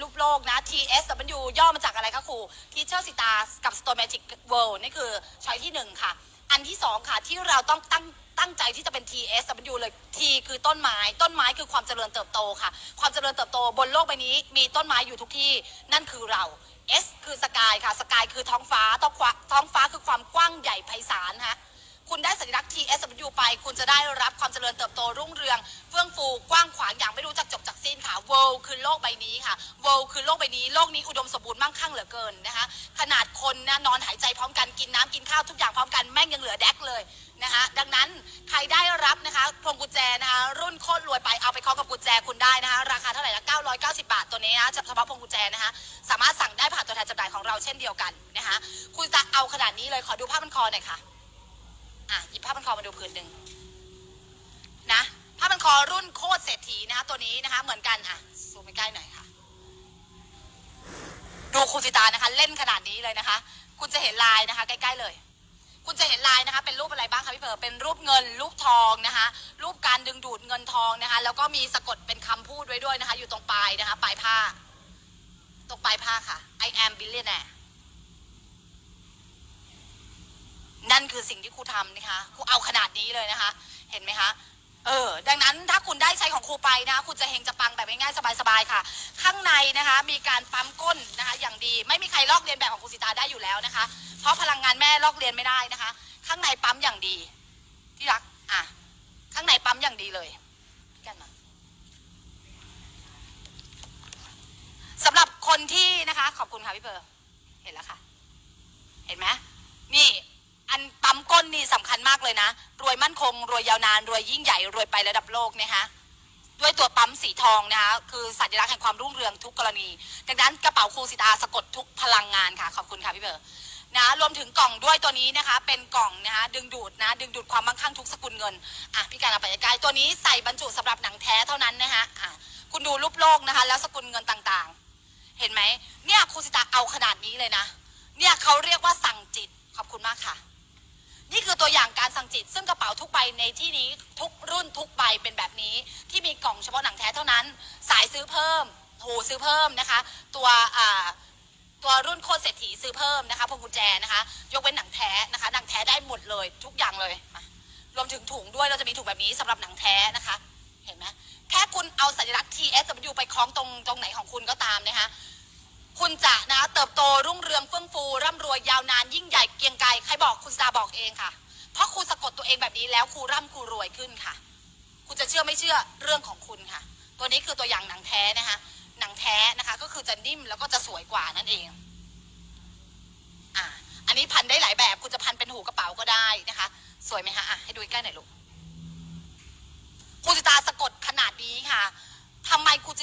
รูปโลกนะ TSW ย่อมาจากอะไรคะครู Teacher สิตากับ Store Magic World นี่คือช้อยที่หนึ่งค่ะ อันที่สองค่ะที่เราต้องตั้งตั้งใจที่จะเป็น TSW เลย T คือต้นไม้ ต้นไม้คือความเจริญเติบโตค่ะ ความเจริญเติบโตบนโลกใบนี้มีต้นไม้อยู่ทุกที่ นั่นคือเรา S คือสกายค่ะ สกายคือท้องฟ้า ท้องฟ้าท้องฟ้าคือความกว้างใหญ่ไพศาลฮะคุณได้สัญลักษณ์ TSW ไป คุณจะได้รับความเจริญเติบโตรุ่งเรือง เฟื่องฟูกว้างขวางอย่างไม่รู้จักจบจาก World คือโลกใบนี้ค่ะ World คือโลกใบนี้ โลกนี้อุดมสมบูรณ์มั่งคั่งเหลือเกินนะคะ ขนาดคนนะนอนหายใจพร้อมกันกินน้ำกินข้าวทุกอย่างพร้อมกันแม่งยังเหลือแดกเลยนะคะ ดังนั้นใครได้รับนะคะพวงกุญแจนะคะรุ่นโคตรรวยไปเอาไปคล้องกับกุญแจคุณได้นะคะ ราคาเท่าไหร่ละ990 บาทตัวนี้นะเฉพาะพวงกุญแจนะคะ สามารถสั่งได้ผ่านตัวแทนจำหน่ายของเราเช่นเดียวกันนะคะ คุณจะเอาขนาดนี้เลยขอดูภาพมันคอหน่อยค่ะอะหยิบผ้าพันคอมาดูผืนหนึ่ง คอรุ่นโคตรเศรษฐีนะคะตัวนี้นะคะ เหมือนกันอะซูมไปใกล้หน่อยค่ะ ดูคุณสิตานะคะ เล่นขนาดนี้เลยนะคะ คุณจะเห็นลายนะคะ ใกล้ๆเลย คุณจะเห็นลายนะคะ เป็นรูปอะไรบ้างคะพี่เพิร์เป็นรูปเงินรูปทองนะคะ รูปการดึงดูดเงินทองนะคะ แล้วก็มีสะกดเป็นคำพูดไว้ด้วยนะคะ อยู่ตรงปลายนะคะปลายผ้า ตรงปลายผ้าค่ะ I am billionaire นั่นคือสิ่งที่ครูทำนะคะ ครูเอาขนาดนี้เลยนะคะ เห็นไหมคะ เออ ดังนั้นถ้าคุณได้ใช้ของครูไปนะคะคุณจะเฮงจะปังแบบง่ายๆสบายๆค่ะ ข้างในนะคะ มีการปั๊มก้นนะคะ อย่างดีไม่มีใครลอกเลียนแบบของครูสิตาได้อยู่แล้วนะคะ เพราะพลังงานแม่ลอกเลียนไม่ได้นะคะ ข้างในปั๊มอย่างดีที่รักอะข้างในปั๊มอย่างดีเลยกันมาสำหรับคนที่นะคะ ขอบคุณค่ะพี่เพอร์เห็นแล้วค่ะ เห็นไหมนี่ นนี่สำคัญมากเลยนะ รวยมั่นคง รวยยาวนาน รวยยิ่งใหญ่ รวยไประดับโลกนะคะด้วยตัวปั๊มสีทองนะคะคือสัญลักษณ์แห่งความรุ่งเรืองทุกกรณี ดังนั้นกระเป๋าครูสิตาสะกดทุกพลังงานค่ะ ขอบคุณค่ะพี่เบอร์นะรวมถึงกล่องด้วยตัวนี้นะคะ เป็นกล่องนะคะดึงดูดนะดึงดูดความมั่งคั่งทุกสกุลเงินอะพี่การเอาไปกล้ๆตัวนี้ใส่บรรจุสำหรับหนังแท้เท่านั้นนะคะอะคุณดูรูปโลกนะคะ แล้วสกุลเงินต่างๆ เห็นไหมเนี่ยครูสิตาเอาขนาดนี้เลยนะ เนี่ยเขาเรียกว่าสั่งจิตขอบคุณมากค่ะ นี่คือตัวอย่างการสั่งจิต ซึ่งกระเป๋าทุกใบในที่นี้ทุกรุ่นทุกใบเป็นแบบนี้ ที่มีกล่องเฉพาะหนังแท้เท่านั้น สายซื้อเพิ่มหูซื้อเพิ่มนะคะ ตัวอ่าตัวรุ่นโคตรเศรษฐีซื้อเพิ่มนะคะพวงกุญแจนะคะ ยกเว้นหนังแท้นะคะหนังแท้ได้หมดเลยทุกอย่างเลยรวมถึงถุงด้วยเราจะมีถุงแบบนี้สำหรับหนังแท้นะคะ เห็นไหมแค่คุณเอาสัญลักษณ์ TSW ไปคล้องตรงตรงไหนของคุณก็ตามนะคะ คุณจะนะเติบโตรุ่งเรืองเฟื่องฟูร่ำรวยยาวนานยิ่งใหญ่เกียงไกรใครบอกคุณสตาบอกเองค่ะ เพราะครูสะกดตัวเองแบบนี้แล้วครูร่ำครูรวยขึ้นค่ะ คุณจะเชื่อไม่เชื่อเรื่องของคุณค่ะ ตัวนี้คือตัวอย่างหนังแท้นะคะหนังแท้นะคะ ก็คือจะนิ่มแล้วก็จะสวยกว่านั่นเองอ่าอันนี้พันได้หลายแบบ คุณจะพันเป็นหูกระเป๋าก็ได้นะคะ สวยไหมคะอะให้ดูใกล้หน่อยลูกครูสิตาสะกดขนาดนี้ค่ะทำไมครูจะ